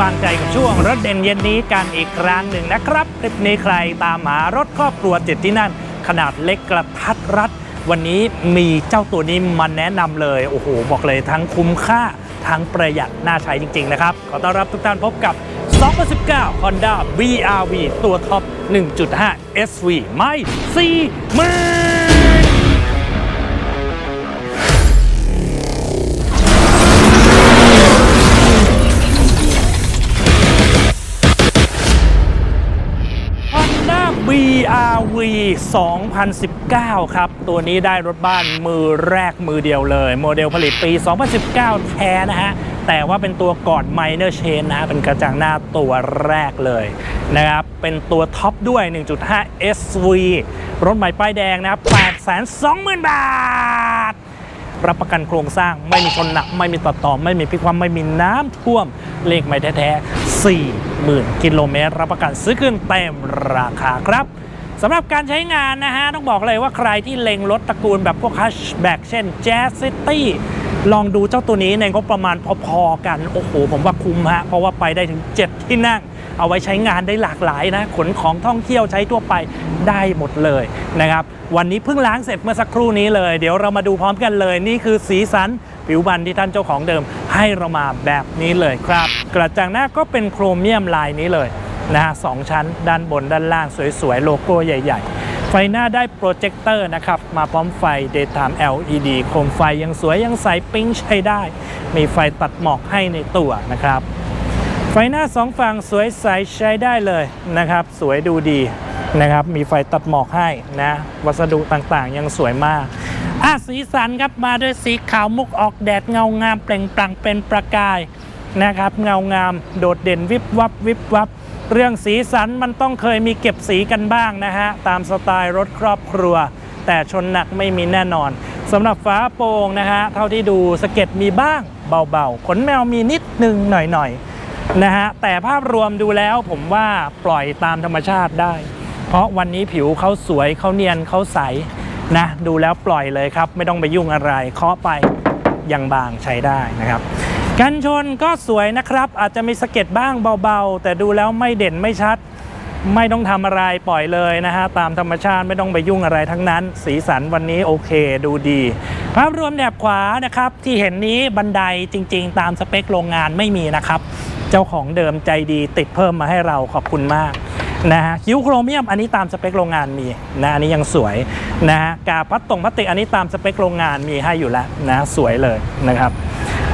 วางใจกับช่วงรถเด่นเย็นนี้กันอีกครั้งหนึ่งนะครับคลิปนี้ใครตามหารถครอบครัวเจ็ดที่นั่น ขนาดเล็กกระทัดรัด วันนี้มีเจ้าตัวนี้มาแนะนำเลย โอ้โห บอกเลยทั้งคุ้มค่า ทั้งประหยัดน่าใช้จริง ๆ นะครับ ขอต้อนรับทุกท่านพบกับ 2019 Honda VRV ตัวท็อป 1.5 SV ไม่สี่หมื่น RV 2019 ครับ ตัวนี้ได้รถบ้านมือแรกมือเดียวเลย โมเดลผลิตปี 2019 แท้นะฮะ แต่ว่าเป็นตัวกอน Minor Chain นะฮะ เป็นกระจังหน้าตัวแรกเลยนะครับ เป็นตัวท็อปด้วย 1.5 SV รถใหม่ป้ายแดงนะครับ820,000 บาท รับประกันโครงสร้างไม่มีชนหนัก ไม่มีตัดต่อ ไม่มีพิกความไม่มีน้ำท่วม เลขไม่แท้ๆ40,000 กิโลเมตร รับประกันซื้อขึ้นเต็มราคาครับ สำหรับการใช้งานนะฮะ ต้องบอกเลยว่าใครที่เล็งรถตระกูลแบบพวกฮัชแบ็กเช่น Jazz City ลองดูเจ้าตัวนี้ในงบประมาณพอๆกัน โอ้โห ผมว่าคุ้มฮะ เพราะว่าไปได้ถึง 7 ที่นั่ง เอาไว้ใช้งานได้หลากหลายนะ ขนของท่องเที่ยวใช้ทั่วไปได้หมดเลยนะครับ วันนี้เพิ่งล้างเสร็จเมื่อสักครู่นี้เลย เดี๋ยวเรามาดูพร้อมกันเลย นี่คือสีสันผิวบันที่ท่านเจ้าของเดิม ให้เรามาแบบนี้เลยครับ กระจังหน้าก็เป็นโครเมียมลายนี้เลย นะฮะสองชั้น ด้านบนด้านล่างสวยๆ โลโก้ใหญ่ ๆ ไฟหน้าได้โปรเจคเตอร์นะครับ มาพร้อมไฟ Daytime LED โคมไฟยังสวยยังใสปิ๊งใช้ได้ มีไฟตัดหมอกให้ในตัวนะครับ ไฟหน้าสองฝั่งสวยใสใช้ได้เลยนะครับ สวยดูดีนะครับ มีไฟตัดหมอกให้นะ วัสดุต่างๆ ยังสวยมากอะสีสันครับมาด้วยสีขาวมุกออกแดดเงางามเปล่งปลั่งเป็นประกายนะครับ เงางามโดดเด่นวิบวับวิบวับ เรื่องสีสันมันต้องเคยมีเก็บสีกันบ้างนะฮะ ตามสไตล์รถครอบครัว แต่ชนหนักไม่มีแน่นอนสำหรับฝาโปร่งนะฮะ เท่าที่ดูสเก็ดมีบ้างเบาๆ ขนแมวมีนิดนึงหน่อยๆนะฮะ แต่ภาพรวมดูแล้วผมว่าปล่อยตามธรรมชาติได้ เพราะวันนี้ผิวเขาสวยเขาเนียนเขาใสนะดูแล้วปล่อยเลยครับ ไม่ต้องไปยุ่งอะไรเคาะไปยังบางใช้ได้นะครับ กันชนก็สวยนะครับ อาจจะมีสะเก็ดบ้างเบาๆ แต่ดูแล้วไม่เด่นไม่ชัด ไม่ต้องทำอะไรปล่อยเลยนะฮะ ตามธรรมชาติไม่ต้องไปยุ่งอะไรทั้งนั้น สีสันวันนี้โอเคดูดี ภาพรวมแถบขวานะครับ ที่เห็นนี้บันไดจริง ๆ ตามสเปคโรงงานไม่มีนะครับ เจ้าของเดิมใจดีติดเพิ่มมาให้เราขอบคุณมากนะฮะคิ้วโครเมียมอันนี้ตามสเปคโรงงานมีนะอันนี้ยังสวยนะฮะกาพลาสตรงพลาสติกอันนี้ตามสเปคโรงงานมีให้อยู่แล้วนะสวยเลยนะครับ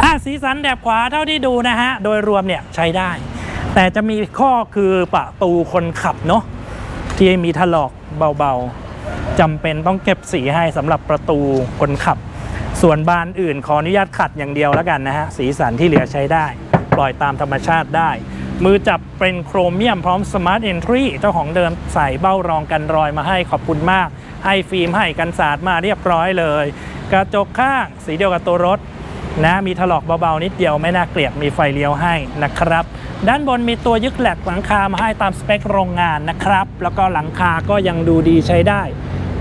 อะสีสันแถบขวาเท่าที่ดูนะฮะ โดยรวมเนี่ยใช้ได้ แต่จะมีข้อคือประตูคนขับเนาะที่มีถลอกเบาๆจำเป็นต้องเก็บสีให้สำหรับประตูคนขับ ส่วนบานอื่นขออนุญาตขัดอย่างเดียวแล้วกันนะฮะ สีสันที่เหลือใช้ได้ ปล่อยตามธรรมชาติได้ มือจับเป็นโครเมียมพร้อม Smart Entry เจ้าของเดิมใส่เบ้ารองกันรอยมาให้ขอบคุณมาก ให้ฟิล์มให้กันสาดมาเรียบร้อยเลย กระจกข้างสีเดียวกับตัวรถ นะมีถลอกเบาๆนิดเดียวไม่น่าเกลียดมีไฟเลี้ยวให้นะครับ ด้านบนมีตัวยึดแหลกหลังคามาให้ตามสเปคโรงงานนะครับ แล้วก็หลังคาก็ยังดูดีใช้ได้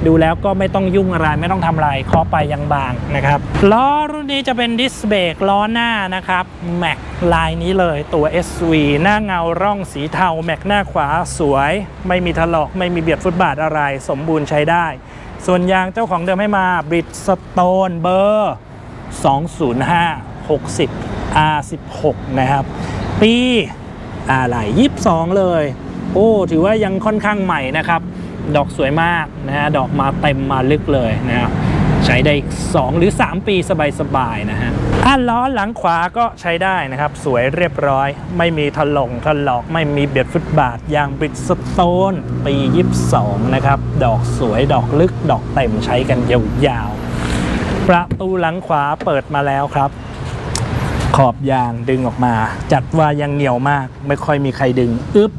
ดูแล้วก็ไม่ต้องยุ่งอะไรไม่ต้องทำอะไรเคาะไปยังบางนะครับล้อรุ่นนี้จะเป็นดิสเบรกล้อหน้านะครับแม็กลายนี้เลยตัว SV หน้าเงาร่องสีเทาแม็กหน้าขวาสวย ไม่มีถลอกไม่มีเบียดฟุตบาทอะไร สมบูรณ์ใช้ได้ ส่วนยางเจ้าของเดิมให้มาบริดสโตนเบอร์ 205 60 R16 นะครับ ปีอะไร22 เลย โอ้ ถือว่ายังค่อนข้างใหม่นะครับ ดอกสวยมากนะฮะ ดอกมาเต็มมาลึกเลยนะครับ ใช้ได้อีก 2 หรือ 3 ปีสบายๆนะฮะอะล้อหลังขวาก็ใช้ได้นะครับ สวยเรียบร้อย ไม่มีถลงถลอก ไม่มีเบียดฟุตบาท ยางบริดสโตน ปี 22 นะครับ ดอกสวย ดอกลึก ดอกเต็มใช้กันยาวๆ ประตูหลังขวาเปิดมาแล้วครับ ขอบยางดึงออกมา จัดว่ายังเหนียวมาก ไม่ค่อยมีใครดึงอึ๊บ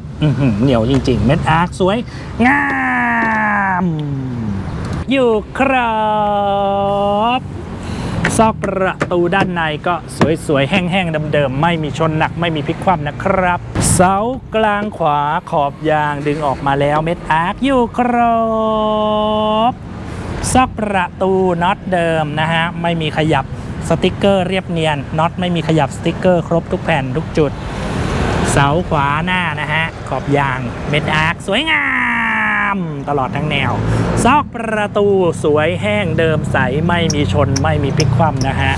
เหนียวจริง ๆ เม็ดอาร์คสวย งาม อยู่ครับซอกประตูด้านในก็สวยๆ แห้งๆเดิมๆ ไม่มีชนหนักไม่มีพลิกคว่ำนะครับ เสากลางขวาขอบยางดึงออกมาแล้วเม็ดอาร์คอยู่ครับ ซอกประตูน็อตเดิมนะฮะไม่มีขยับสติกเกอร์เรียบเนียนน็อตไม่มีขยับสติกเกอร์ครบทุกแผ่นทุกจุด เสาขวาหน้านะฮะขอบยางเม็ดอาร์คสวยงามตลอดทั้งแนว ซอกประตูสวยแห้งเดิมใสไม่มีชนไม่มีพลิกคว่ำนะฮะ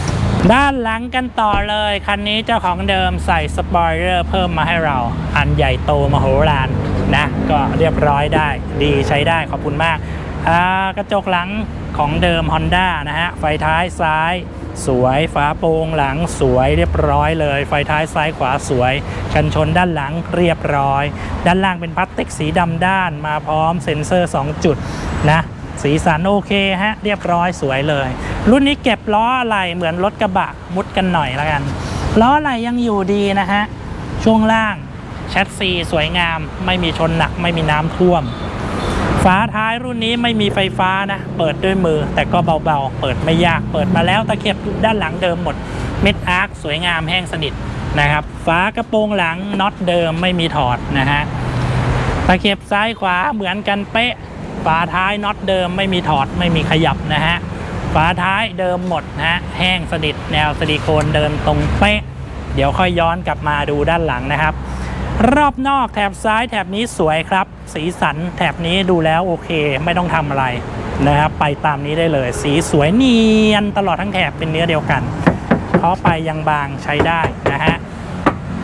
ด้านหลังกันต่อเลย คันนี้เจ้าของเดิมใส่สปอยเลอร์เพิ่มมาให้เรา อันใหญ่โตมโหฬารนะ ก็เรียบร้อยได้ ดีใช้ได้ขอบคุณมาก กระจกหลังของเดิม Honda นะฮะ ไฟท้ายซ้ายสวยฝาโปร่งหลังสวยเรียบร้อยเลย ไฟท้ายซ้ายขวาสวย กันชนด้านหลังเรียบร้อย ด้านล่างเป็นพลาสติกสีดำด้านมาพร้อมเซ็นเซอร์ 2 จุดนะสีสันโอเคฮะ เรียบร้อยสวยเลย รุ่นนี้เก็บล้ออะไรเหมือนรถกระบะมุดกันหน่อยละกันล้ออะไรยังอยู่ดีนะฮะช่วงล่างแชสซีสวยงาม ไม่มีชนหนักไม่มีน้ำท่วม ฝาท้ายรุ่นนี้ไม่มีไฟฟ้านะ เปิดด้วยมือ แต่ก็เบาๆ เปิดไม่ยาก เปิดมาแล้วตะเข็บด้านหลังเดิมหมด เม็ดอาร์คสวยงามแห้งสนิทนะครับ ฝากระโปรงหลังน็อตเดิมไม่มีถอดนะฮะ ตะเข็บซ้ายขวาเหมือนกันเป๊ะ ฝาท้ายน็อตเดิมไม่มีถอดไม่มีขยับนะฮะ ฝาท้ายเดิมหมดนะฮะ แห้งสนิทแนวซิลิโคนเดินตรงเป๊ะ เดี๋ยวค่อยย้อนกลับมาดูด้านหลังนะครับ รอบนอกแถบซ้ายแถบนี้สวยครับ สีสันแถบนี้ดูแล้วโอเค ไม่ต้องทำอะไรนะครับไปตามนี้ได้เลย สีสวยเนียนตลอดทั้งแถบเป็นเนื้อเดียวกันเพราะไปยังบางใช้ได้นะฮะ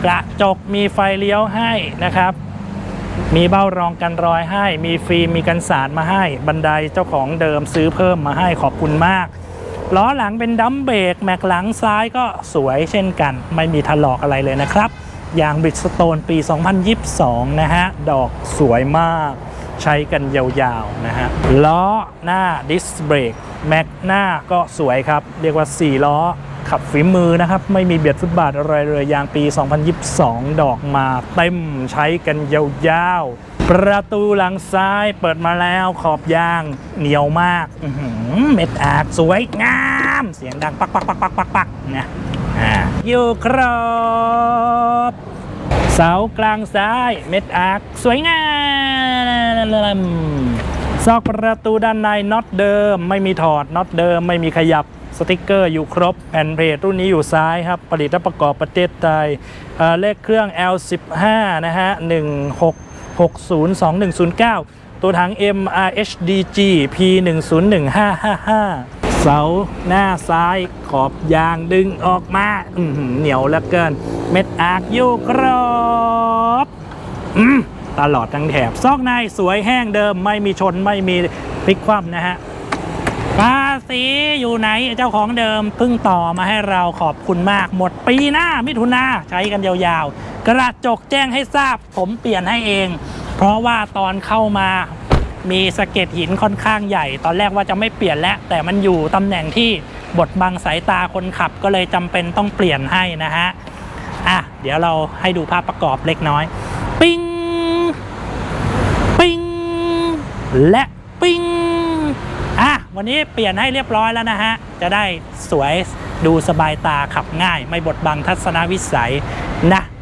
กระจกมีไฟเลี้ยวให้นะครับ มีเบ้ารองกันรอยให้ มีฟิล์มมีกันสาดมาให้ บันไดเจ้าของเดิมซื้อเพิ่มมาให้ขอบคุณมากล้อหลังเป็นดัมเบรกแม็กหลังซ้ายก็สวยเช่นกัน ไม่มีถลอกอะไรเลยนะครับ ยางบิดสโตนปี 2022 นะฮะ ดอกสวยมากใช้กันยาวๆ นะฮะ ล้อหน้าดิสเบรกแม็กหน้าก็สวยครับ เรียกว่า 4 ล้อขับฝีมือนะครับ ไม่มีเบียดฟุตบาทอะไรเลยยางปี 2022 ดอกมาเต็มใช้กันยาวๆ ประตูหลังซ้ายเปิดมาแล้วขอบยางเหนียวมากเม็ดอาร์สวยงาม เสียงดังปักปักปักปักปักปักนะ อ่าอยู่ครบเสากลางซ้ายเม็ดอาร์คสวยงามซอกประตูด้านในน็อตเดิม ไม่มีถอดน็อตเดิม ไม่มีขยับสติกเกอร์อยู่ครบแผ่นเพจรุ่นนี้อยู่ซ้ายครับ ผลิตและประกอบประเทศไทยเเลขเครื่อง L15 นะฮะ 16602109 ตัวถัง MRHDG P101555 เสาหน้าซ้ายขอบยางดึงออกมาอืเหนียวเหลือเกิน เม็ดอาร์คอยู่ครบอตลอดทั้งแถบซอกในสวยแห้งเดิมไม่มีชนไม่มีพลิกคว่ำนะฮะภาษีอยู่ไหนเจ้าของเดิมเพิ่งต่อมาให้เราขอบคุณมากหมดปีหน้ามิถุนาใช้กันยาวๆ กระจกแจ้งให้ทราบผมเปลี่ยนให้เอง เพราะว่าตอนเข้ามา มีสะเก็ดหินค่อนข้างใหญ่ ตอนแรกว่าจะไม่เปลี่ยนแล้ว แต่มันอยู่ตำแหน่งที่บดบังสายตาคนขับก็เลยจำเป็นต้องเปลี่ยนให้นะฮะอะเดี๋ยวเราให้ดูภาพประกอบเล็กน้อย ปิ้งปิ้งและปิ้งอะวันนี้เปลี่ยนให้เรียบร้อยแล้วนะฮะ จะได้สวยดูสบายตาขับง่าย ไม่บดบังทัศนวิสัย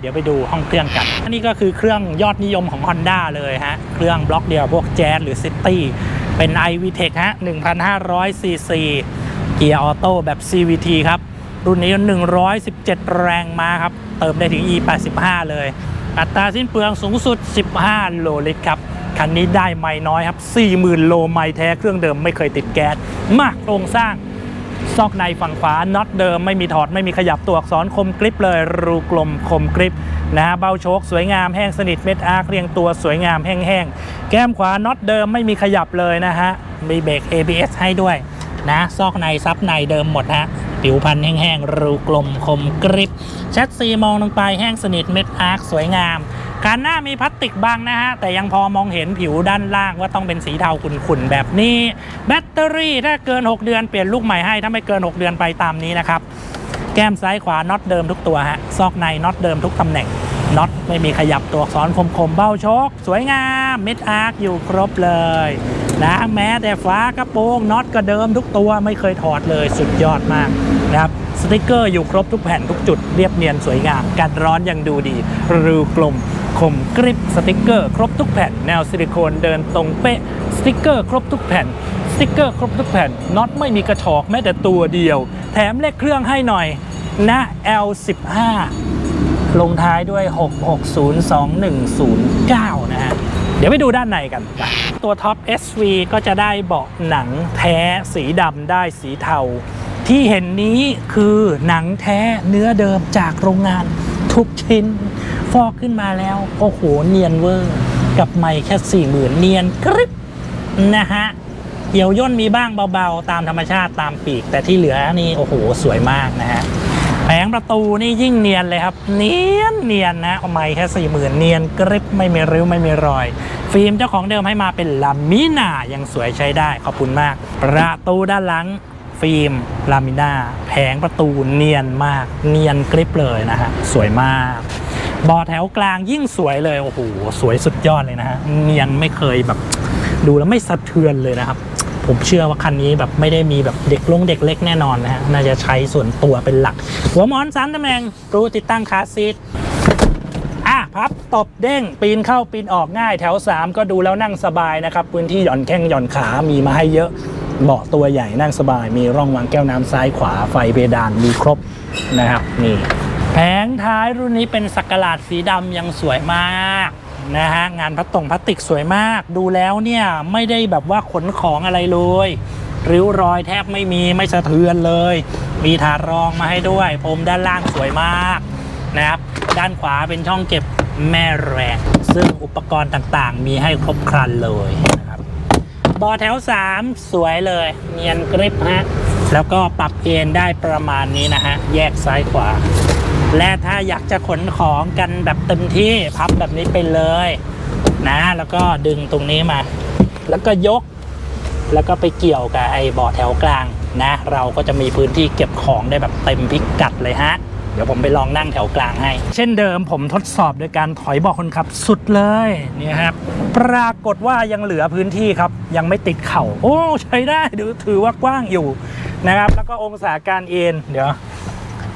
ดี๋ยวไปดูห้องเครื่องกัน อันนี้ก็คือเครื่องยอดนิยมของ Honda เลยฮะ เครื่องบล็อกเดียวพวกแจ๊หรือ City เป็น iVTEC ฮะ 1,500 cc เกียร์ออโต้แบบ CVT ครับ รุ่นนี้ 117 แรงม้าครับ เติมได้ถึง E85 เลย อัตราสิ้นเปลืองสูงสุด 15 โลลิตรครับ คันนี้ได้ไม่น้อยครับ 40,000 โลไม่แท้เครื่องเดิมไม่เคยติดแก๊ส มากโครงสร้าง ซอกในฝั่งขวาน็อตเดิมไม่มีถอดไม่มีขยับตัวอักษรคมกริบเลย รูกลมคมกริบนะฮะเบ้าโชคสวยงามแห้งสนิทเม็ดอาร์คเรียงตัวสวยงามแห้งๆ แก้มขวาน็อตเดิมไม่มีขยับเลยนะฮะมีเบรก ABS ให้ด้วยนะซอกในซับในเดิมหมดฮะผิวพันธ์แห้งๆรูกลมคมกริบแชทซีมองลงไปแห้งสนิทเม็ดอาร์สวยงาม คันหน้ามีพลาสติกบังนะฮะ แต่ยังพอมองเห็นผิวด้านล่างว่าต้องเป็นสีเทาขุ่นๆ แบบนี้ แบตเตอรี่ถ้าเกิน 6 เดือนเปลี่ยนลูกใหม่ให้ ถ้าไม่เกิน 6 เดือนไปตามนี้นะครับ แก้มซ้ายขวาน็อตเดิมทุกตัวฮะ ซอกในน็อตเดิมทุกตำแหน่งน็อตไม่มีขยับตัวอักษรคมๆ เบ้าชคสวยงามเม็ดอาร์คอยู่ครบเลยนะแม้แต่ฝากระโปรงน็อตก็เดิมทุกตัวไม่เคยถอดเลยสุดยอดมากนะครับสติกเกอร์อยู่ครบทุกแผ่นทุกจุดเรียบเนียนสวยงามกันร้อนยังดูดีรูกลม คมกริบสติกเกอร์ครบทุกแผ่น แนวซิลิโคนเดินตรงเป๊ะสติกเกอร์ครบทุกแผ่นสติกเกอร์ครบทุกแผ่นน็อตไม่มีกระชอกแม้แต่ตัวเดียว แถมเลขเครื่องให้หน่อยนะ L15 ลงท้ายด้วย 6602109 นะฮะ เดี๋ยวไปดูด้านในกัน ตัวท็อป SV ก็จะได้เบาะหนังแท้สีดำได้สีเทา ที่เห็นนี้คือหนังแท้เนื้อเดิมจากโรงงาน ทุกชิ้น ฟอกขึ้นมาแล้วโอ้โหเนียนเวอร์ กับไม่แค่สี่หมื่นเนียนกริบนะฮะเหี่ยวย่นมีบ้างเบาๆ ตามธรรมชาติตามปีก แต่ที่เหลือนี่โอ้โหสวยมากนะฮะแผงประตูนี่ยิ่งเนียนเลยครับ เนียนเนียนนะเอาไม่แค่สี่หมื่นเนียนกริบไม่มีริ้วไม่มีรอย ฟิล์มเจ้าของเดิมให้มาเป็นลามิน่ายังสวยใช้ได้ขอบคุณมาก ประตูด้านหลัง ฟิล์มลามิน่าแผงประตูเนียนมาก เนียนกริบเลยนะฮะสวยมากบอแถวกลางยิ่งสวยเลยโอ้โหสวยสุดยอดเลยนะฮะเนียนไม่เคยแบบดูแล้วไม่สะเทือนเลยนะครับ ผมเชื่อว่าคันนี้แบบไม่ได้มีแบบเด็กลงเด็กเล็กแน่นอนนะฮะน่าจะใช้ส่วนตัวเป็นหลัก หัวหมอนสามตำแหน่งรูติดตั้งคาซีทอะพับตบเด้งปีนเข้าปีนออกง่ายแถว 3 ก็ดูแล้วนั่งสบายนะครับ พื้นที่หย่อนแข้งหย่อนขามีมาให้เยอะ เบาะตัวใหญ่นั่งสบาย มีร่องวางแก้วน้ำซ้ายขวาไฟเพดานมีครบนะครับนี่แผงท้ายรุ่นนี้เป็นสักหลาดสีดำยังสวยมากนะฮะงานพลาสตงพลาสติกสวยมาก ดูแล้วเนี่ยไม่ได้แบบว่าขนของอะไรเลยริ้วรอยแทบไม่มีไม่สะเทือนเลย มีถาดรองมาให้ด้วยพรมด้านล่างสวยมากนะครับด้านขวาเป็นช่องเก็บแม่แรงซึ่งอุปกรณ์ต่างๆ มีให้ครบครันเลย นะครับอแถว 3 สวยเลย เนียนกริบฮะ แล้วก็ปรับเอนได้ประมาณนี้นะฮะ แยกซ้ายขวา และถ้าอยากจะขนของกันแบบเต็มที่พับแบบนี้ไปเลยนะ แล้วก็ดึงตรงนี้มา แล้วก็ยก แล้วก็ไปเกี่ยวกับไอ้เบาแถวกลางนะ เราก็จะมีพื้นที่เก็บของได้แบบเต็มพิกัดเลยฮะ เดี๋ยวผมไปลองนั่งแถวกลางให้ เช่นเดิมผมทดสอบโดยการถอยเบาะคนขับสุดเลยนี่ครับปรากฏว่ายังเหลือพื้นที่ครับ ยังไม่ติดเข่า โอ้ใช้ได้ดูถือว่ากว้างอยู่นะครับ แล้วก็องศาการเอ็นเดี๋ยว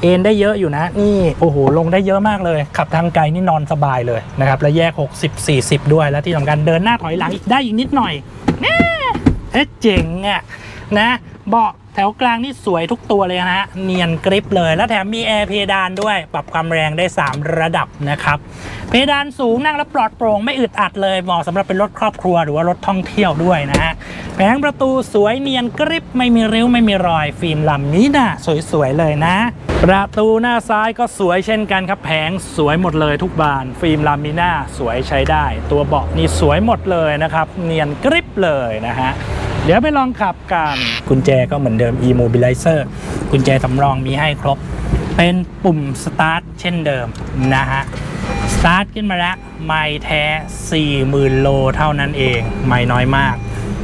เอ็นได้เยอะอยู่นะ นี่โอ้โหลงได้เยอะมากเลย ขับทางไกลนี่นอนสบายเลยนะครับ แล้วแยก 60 40 ด้วย แล้วที่สำคัญเดินหน้าถอยหลังได้อีกนิดหน่อยแน่เอ๊ะเจ๋งอะนะเบาะ แถวกลางนี่สวยทุกตัวเลยนะฮะ เนียนกริปเลย แล้วแถมมีแอร์เพดานด้วย ปรับความแรงได้ 3 ระดับนะครับ เพดานสูงนั่งแล้วปลอดโปร่งไม่อึดอัดเลย เหมาะสำหรับเป็นรถครอบครัวหรือว่ารถท่องเที่ยวด้วยนะฮะ แผงประตูสวยเนียนกริบไม่มีริ้วไม่มีรอย ฟิล์มลำนี้นะสวยๆเลยนะ ประตูหน้าซ้ายก็สวยเช่นกันครับ แผงสวยหมดเลยทุกบาน ฟิล์มลามิน่าสวยใช้ได้ ตัวเบาะนี่สวยหมดเลยนะครับ เนียนกริบเลยนะฮะ เดี๋ยวไปลองขับกันกุญแจก็เหมือนเดิม e-mobilizer กุญแจสำรองมีให้ครบ เป็นปุ่มสตาร์ทเช่นเดิมนะฮะสตาร์ทขึ้นมาแล้ว ไม่แท้ 40,000 โลเท่านั้นเอง ไม่น้อยมาก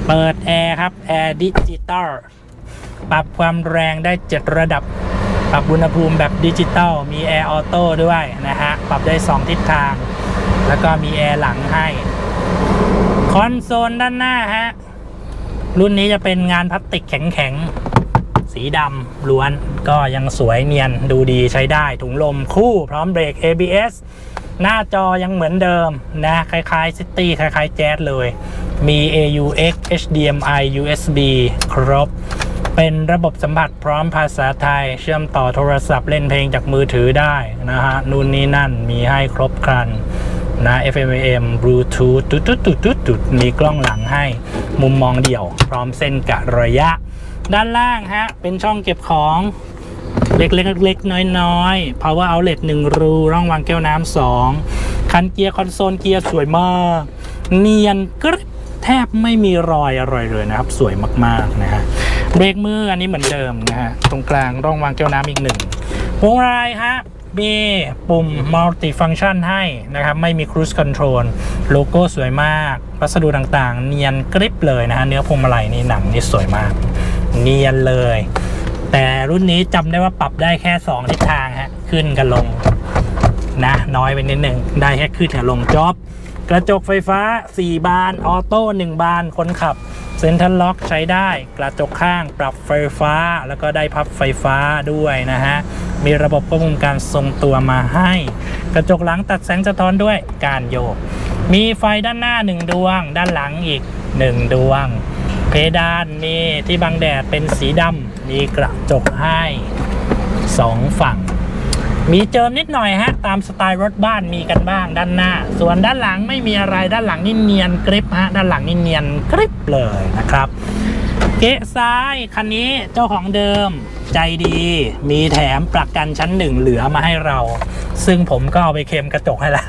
เปิดแอร์ครับ แอร์ดิจิตอลปรับความแรงได้ 7 ระดับ ปรับอุณหภูมิแบบดิจิตอลมีแอร์ออโต้ด้วยนะฮะ ปรับได้ 2 ทิศทาง แล้วก็มีแอร์หลังให้ คอนโซลด้านหน้าฮะ รุ่นนี้จะเป็นงานพลาสติกแข็งๆ สีดำล้วนก็ยังสวยเนียนดูดีใช้ได้ถุงลมคู่พร้อมเบรก ABS หน้าจอยังเหมือนเดิมนะ คล้ายๆ City คล้ายๆ Jazz เลย มี AUX HDMI USB ครบ เป็นระบบสัมผัสพร้อมภาษาไทย เชื่อมต่อโทรศัพท์เล่นเพลงจากมือถือได้นะฮะนู่นนี่นั่นมีให้ครบครัน นะ FM AM Bluetooth ตุดตุดตุดตุดตุดมีกล้องหลังให้มุมมองเดี่ยว พร้อมเส้นกะระยะ ด้านล่างฮะ เป็นช่องเก็บของเล็กๆเล็กๆน้อยๆ power outlet 1 รู ร่องวางแก้วน้ำสองคันเกียร์คอนโซลเกียร์สวยมาก เนียนกริบแทบไม่มีรอยอะไรเลยนะครับ สวยมากๆนะฮะเบรกมืออันนี้เหมือนเดิมนะฮะตรงกลางร่องวางแก้วน้ำอีกหนึ่งพวงมาลัยฮะ มีปุ่ม multi function ให้นะครับ ไม่มี cruise control โลโก้สวยมาก วัสดุต่างๆ เนียนกริบเลยนะฮะ เนื้อพวงมาลัยนี่หนังนี่สวยมาก เนียนเลย แต่รุ่นนี้จำได้ว่าปรับได้แค่ 2 ทิศทางฮะ ขึ้นกับลงนะ น้อยไปนิดหนึ่ง ได้แค่ขึ้นกับลงจ็อบ กระจกไฟฟ้า 4 บาน ออโต้ 1 บาน คนขับ เซ็นทรัลล็อกใช้ได้กระจกข้างปรับไฟฟ้า แล้วก็ได้พับไฟฟ้าด้วยนะฮะ มีระบบควบคุมการทรงตัวมาให้ กระจกหลังตัดแสงสะท้อนด้วยการโยก มีไฟด้านหน้า 1 ดวง ด้านหลังอีก 1 ดวงแผดานมีที่บังแดดเป็นสีดำมีกระจกให้สองฝั่ง มีเจิมนิดหน่อยฮะ ตามสไตล์รถบ้านมีกันบ้างด้านหน้า ส่วนด้านหลังไม่มีอะไรด้านหลังนี่เนียนกริปฮะ ด้านหลังนี่เนียนกริปเลยนะครับเกะซ้ายคันนี้เจ้าของเดิมใจดี มีแถมประกันชั้นหนึ่งเหลือมาให้เรา ซึ่งผมก็เอาไปเคลมกระจกให้ละ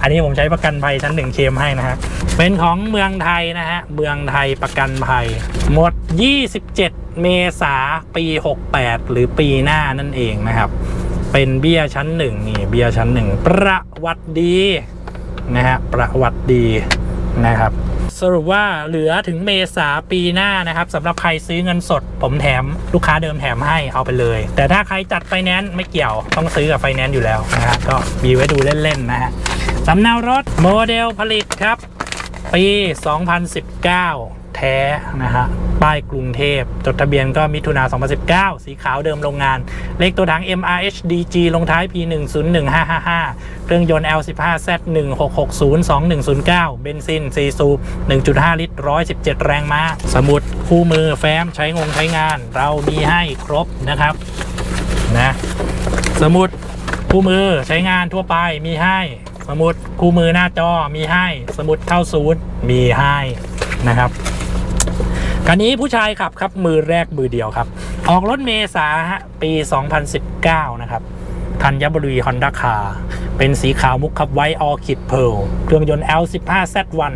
อันนี้ผมใช้ประกันภัยชั้นหนึ่งเคลมให้นะฮะเป็นของเมืองไทยนะฮะเมืองไทยประกันภัย หมด 27 เมษาปี 68 หรือปีหน้านั่นเองนะครับ เป็นเบี้ยชั้นหนึ่งนี่เบี้ยชั้นหนึ่งประวัติดีนะฮะประวัติดีนะครับสรุปว่าเหลือถึงเมษาปีหน้านะครับสำหรับใครซื้อเงินสด ผมแถมลูกค้าเดิมแถมให้เอาไปเลย แต่ถ้าใครจัดไฟแนนซ์ไม่เกี่ยวต้องซื้อกับไฟแนนซ์อยู่แล้วนะฮะก็มีไว้ดูเล่นๆนะฮะสำเนารถโมเดลผลิตครับ ปี 2019 แท้นะฮะป้ายกรุงเทพ จดทะเบียนก็มิถุนา 2019 สีขาวเดิมโรงงาน เลขตัวถัง MRHDG ลงท้าย P101555 เครื่องยนต์ L15Z 16602109 เบนซิน4สูบ1.5 ลิตร 117 แรงม้า สมุดคู่มือแฟ้มใช้งงใช้งาน เรามีให้ครบนะครับนะสมุดคู่มือใช้งานทั่วไปมีให้ สมุดคู่มือหน้าจอมีให้ สมุดเข้าศูนย์มีให้นะครับ คันนี้ผู้ชายขับครับมือแรกมือเดียวครับ ออกรถเมษาฮะปี 2019 นะครับธัญบุรีฮอนด้าคาเป็นสีขาวมุกขับไว้ออคิดเพลเครื่องยนต์ L15Z1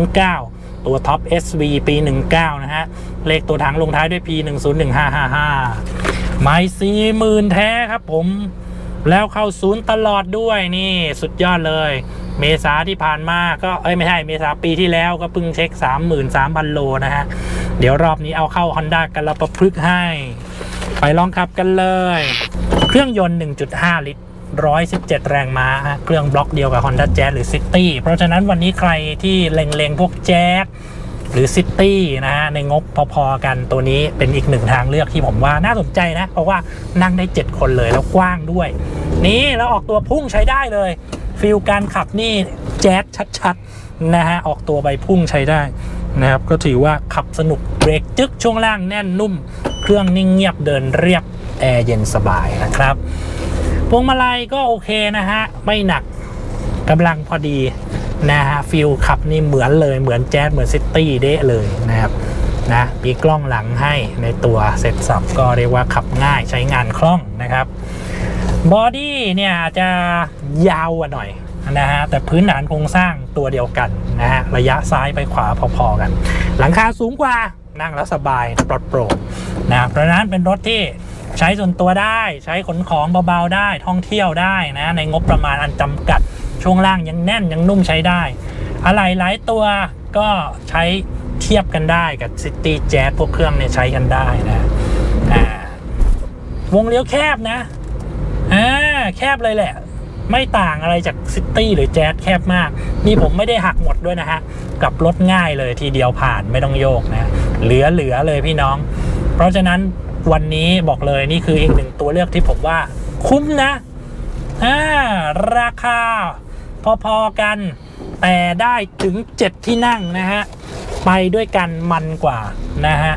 6602109 ตัวท็อป SV ปี 19 นะฮะ เลขตัวถังลงท้ายด้วย P101555 ไม้สี่หมื่นแท้ครับผม แล้วเข้าศูนย์ตลอดด้วยนี่สุดยอดเลย เมษาที่ผ่านมาก็เอ้ยไม่ใช่เมษาปีที่แล้วก็เพิ่งเช็ค 33,000 โลนะฮะ เดี๋ยวรอบนี้เอาเข้า Honda กันละประพฤกให้ ไปลองขับกันเลย เครื่องยนต์ 1.5 ลิตร 117 แรงม้า เครื่องบล็อกเดียวกับ Honda Jazz หรือ City เพราะฉะนั้นวันนี้ใครที่เล็งๆ พวกแจ๊สหรือ City นะฮะ ในงบพอๆกันตัวนี้เป็นอีกหนึ่งทางเลือกที่ผมว่าน่าสนใจนะ เพราะว่านั่งได้ 7 คนเลยแล้วกว้างด้วย นี่แล้วออกตัวพุ่งใช้ได้เลย ฟิลการขับนี่แจ๊สชัดๆนะฮะออกตัวใบพุ่งใช้ได้นะครับก็ถือว่าขับสนุกเบรกจึกช่วงล่างแน่นนุ่ม เครื่องนิ่งเงียบเดินเรียบแอร์เย็นสบายนะครับพวงมาลัยก็โอเคนะฮะไม่หนักกำลังพอดีนะฮะฟิลขับนี่เหมือนเลยเหมือนแจ๊สเหมือนซิตี้เดะเลยนะครับนะมีกล้องหลังให้ในตัวเซ็ตสับก็เรียกว่าขับง่ายใช้งานคล่องนะครับ บอดี้เนี่ยจะยาวกว่าหน่อยนะฮะแต่พื้นฐานโครงสร้างตัวเดียวกันนะฮะระยะซ้ายไปขวาพอๆกัน หลังคาสูงกว่านั่งแล้วสบายปลอดโปร่งนะเพราะนั้นเป็นรถที่ใช้ส่วนตัวได้ใช้ขนของเบาๆได้ท่องเที่ยวได้นะในงบประมาณอันจำกัดช่วงล่างยังแน่นยังนุ่มใช้ได้ อะไรหลายตัวก็ใช้เทียบกันได้กับ City Jazz พวกเครื่องเนี่ยใช้กันได้นะอ่าวงเลี้ยวแคบนะ อ่าแคบเลยแหละ ไม่ต่างอะไรจากซิตี้หรือแจ๊สแคบมาก นี่ผมไม่ได้หักหมดด้วยนะฮะกลับรถง่ายเลยทีเดียวผ่านไม่ต้องโยกนะเหลือเหลือเลยพี่น้อง เพราะฉะนั้นวันนี้บอกเลยนี่คืออีกหนึ่งตัวเลือกที่ผมว่า คุ้มนะอ่าราคาพอๆกันแต่ได้ถึง 7 ที่นั่งนะฮะ ไปด้วยกันมันกว่านะฮะ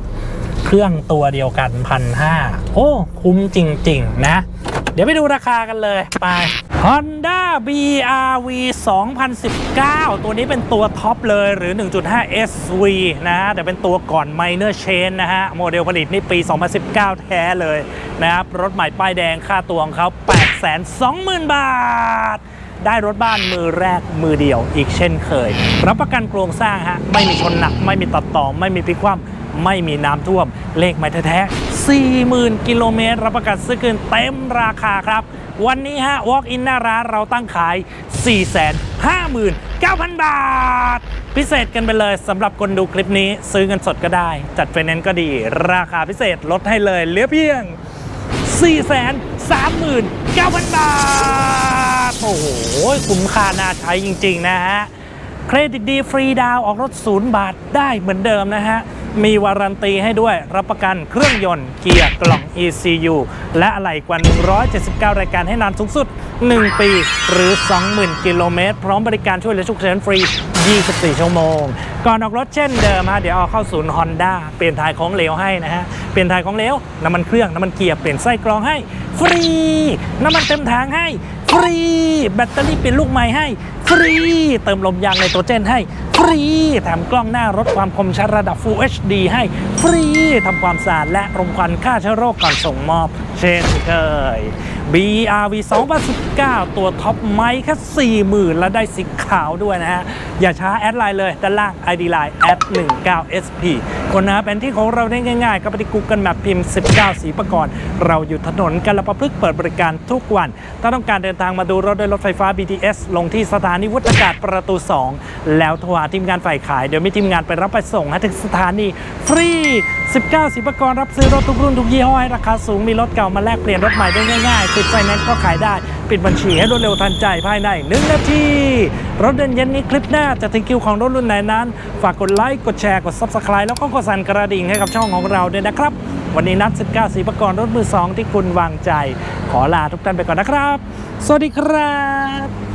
เครื่องตัวเดียวกันพันห้าโอ้ คุ้มจริง ๆ นะ เดี๋ยวไปดูราคากันเลยไป Honda BRV 2019 ตัวนี้เป็นตัวท็อปเลยหรือ 1.5 SV นะฮะแต่เป็นตัวก่อน Minor Chain นะฮะ โมเดลผลิตนี่ปี 2019 แท้เลยนะครับ รถใหม่ป้ายแดงค่าตัวของเขา 820,000 บาท ได้รถบ้านมือแรกมือเดียวอีกเช่นเคย รับประกันโครงสร้างฮะ ไม่มีชนหนัก ไม่มีตัดต่อ ไม่มีพลิกคว่ำไม่มีน้ำท่วม เลขไม่แท้ๆ 40,000 กิโลเมตร รับประกันซื้อคืนเต็มราคาครับ วันนี้ฮะ Walk in หน้าร้านเราตั้งขาย 459,000 บาท พิเศษกันไปเลยสำหรับคนดูคลิปนี้ซื้อเงินสดก็ได้ จัดไฟแนนซ์ก็ดี ราคาพิเศษลดให้เลยเหลือเพียง 439,000 บาท โอ้โห คุ้มค่าน่าใช้จริง ๆ นะฮะ เครดิตดีฟรีดาวออกรถศูนย์บาทได้เหมือนเดิมนะฮะ มีวารันตีให้ด้วยรับประกันเครื่องยนต์เกียร์กล่อง ECU และอะไหล่กว่า 179 รายการให้นานสูงสุด 1 ปีหรือ 20,000 กิโลเมตร พร้อมบริการช่วยเหลือฉุกเฉินฟรี 24 ชั่วโมง ก่อนออกรถเช่นเดิมฮะเดี๋ยวเอาเข้าศูนย์ Honda เปลี่ยนถ่ายของเหลวให้นะฮะ เปลี่ยนถ่ายของเหลวน้ำมันเครื่องน้ำมันเกียร์เปลี่ยนไส้กรองให้ฟรี น้ำมันเต็มถังให้ ฟรี แบตเตอรี่เป็นลูกใหม่ให้ ฟรี เติมลมยางในตัวเจนให้ ฟรี แถมกล้องหน้ารถความคมชัดระดับ Full HD ให้ ฟรี ทำความสะอาดและรมควันฆ่าเชื้อโรคก่อนส่งมอบ เช่นเคย BRV 2019 ตัวท็อปไมค์แค่40,000 แล้วได้สีขาวด้วยนะฮะ อย่าช้าแอดไลน์เลย ด้านล่าง ID Line แอด19 SP คนนะเป็นที่ของเราได้ง่ายๆ ก็ไปที่ Google Map พิมพ์ 19 สีประกรณ์เราอยู่ถนนกันละประพฤกษ์เปิดบริการทุกวัน ถ้าต้องการเดินทางมาดูรถด้วยรถไฟฟ้า BTS ลงที่สถานีวุฒากาศประตู 2 แล้วโทรหาทีมงานฝ่ายขาย เดี๋ยวมีทีมงานไปรับไปส่งให้ถึงสถานีฟรี 19 สีประกรณ์รับซื้อรถทุกรุ่นทุกยี่ห้อให้ราคาสูงมีรถเก่ามาแลกเปลี่ยนรถใหม่ได้ง่ายๆปิดไฟแนนซ์ก็ขายได้ ปิดบัญชีให้รวดเร็วทันใจภายในหนึ่งนาที รถเดินเย็นนี้คลิปหน้าจะถึงคิวของรถรุ่นไหนนั้น ฝากกดไลค์กดแชร์กด Subscribe แล้วก็กดสั่นกระดิ่งให้กับช่องของเราด้วยนะครับ วันนี้นัด 19สีประกรรถมือ2ที่คุณวางใจ ขอลาทุกท่านไปก่อนนะครับ สวัสดีครับ